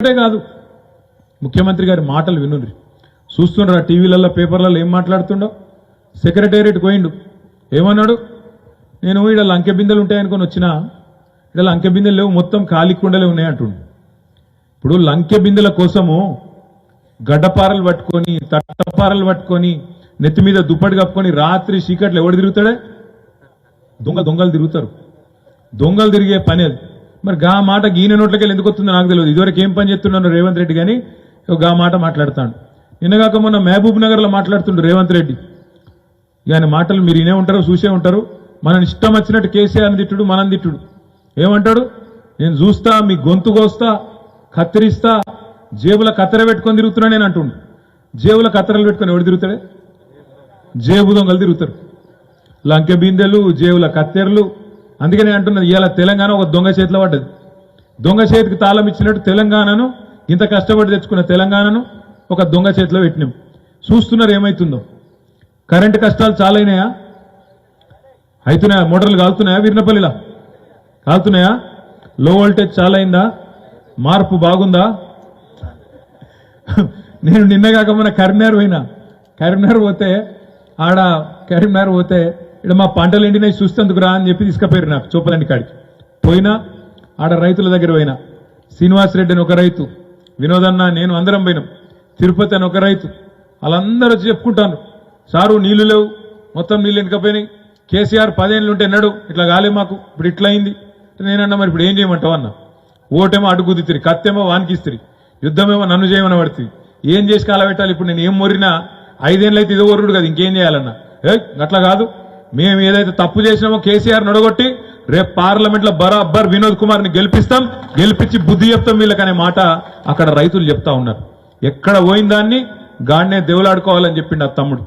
ఒకటే కాదు ముఖ్యమంత్రి గారి మాటలు వినుండ్రి. చూస్తుండ్రా టీవీలలో పేపర్లలో ఏం మాట్లాడుతుండో? సెక్రటేరియట్ పోయిండు. ఏమన్నాడు? నేను ఇక్కడ లంకె బిందెలు ఉంటాయనుకొని వచ్చినా ఇక్కడ లంకె బిందెలు లేవు మొత్తం ఖాళీ కుండలే ఉన్నాయి అంటుండు. ఇప్పుడు లంకె బిందెల కోసము గడ్డపారలు పట్టుకొని తట్టపారలు పట్టుకొని నెత్తి మీద దుప్పటి కప్పుకొని రాత్రి చీకట్లు ఎవడు తిరుగుతాడే? దొంగ దొంగలు తిరుగుతారు. దొంగలు తిరిగే పని అది. మరి గా మాట గీన నోట్లకెళ్ళి ఎందుకు వస్తుందో నాకు తెలియదు. ఇదివరకు ఏం పని చేస్తున్నాను రేవంత్ రెడ్డి కానీ గా మాట మాట్లాడతాడు. నిన్నగాక మొన్న మహబూబ్ నగర్లో మాట్లాడుతుండ్రు మాట్లాడుతుండు రేవంత్ రెడ్డి. ఇక ఆయన మాటలు మీరు వినే ఉంటారు చూసే ఉంటారు. మనని ఇష్టం వచ్చినట్టు కేసీఆర్ తిట్టుడు మనం తిట్టుడు. ఏమంటాడు? నేను చూస్తా మీ గొంతు కోస్తా కత్తిరిస్తా జేబుల కత్తెర పెట్టుకొని తిరుగుతున్నా నేను అంటుండు. జేబుల కత్తెరలు పెట్టుకొని ఎవడు తిరుగుతాడే? జేబు దొంగలు తిరుగుతారు. లంకె బిందెలు జేబుల కత్తెరలు అందుకనే అంటున్నది ఇవాళ తెలంగాణ ఒక దొంగ చేతిలో పడ్డది. దొంగ చేతికి తాళం ఇచ్చినట్టు తెలంగాణను ఇంత కష్టపడి తెచ్చుకున్న తెలంగాణను ఒక దొంగ చేతిలో పెట్టినాం. చూస్తున్నారు ఏమవుతుందో కరెంటు కష్టాలు చాలా అయినాయా అవుతున్నాయా? మోటార్లు కాలుతున్నాయా వీరినపల్లిలా? కాలుతున్నాయా? లో వోల్టేజ్ చాలా అయిందా మార్పు బాగుందా? నేను నిన్న కాక మన కరీంనగర్ పోయినా. కరీంనగర్ పోతే ఆడ కరీంనగర్ పోతే ఇక్కడ మా పంటలు ఎండినవి చూస్తేందుకు రా అని చెప్పి తీసుకుపోయారు నాకు చూపలండి కాడికి. పోయినా ఆడ రైతుల దగ్గర పోయినా. శ్రీనివాస్ రెడ్డి అని ఒక రైతు వినోదన్న నేను అందరం పోయినాం. తిరుపతి అని ఒక రైతు. వాళ్ళందరూ వచ్చి చెప్పుకుంటాను సారు నీళ్ళు లేవు మొత్తం నీళ్ళు ఎండుకపోయినాయి కేసీఆర్ పదేళ్ళు ఉంటే నడు ఇట్లా కాలే మాకు ఇప్పుడు ఇట్లా అయింది నేనన్నా మరి ఇప్పుడు ఏం చేయమంటావు? అన్న. ఓటేమో అడుగుదిత్తిరి కత్తేమో వానికిస్తిరి యుద్ధమేమో నన్ను చేయమని పడుతుంది ఏం చేసి కాలబెట్టాలి? ఇప్పుడు నేను ఏం మొరినా ఐదేళ్ళు అయితే ఇదో ఒర్రుడు కదా ఇంకేం చేయాలన్నా. ఏ అట్లా కాదు. మేము ఏదైతే తప్పు చేసినామో కేసీఆర్ నడగొట్టి రేపు పార్లమెంట్లో బరాబర్ వినోద్ కుమార్ని గెలిపిస్తాం గెలిపించి బుద్ధి చెప్తాం వీళ్ళకనే మాట అక్కడ రైతులు చెప్తా ఉన్నారు. ఎక్కడ పోయిన దాన్ని గాడినే దేవులాడుకోవాలని చెప్పిండు ఆ తమ్ముడు.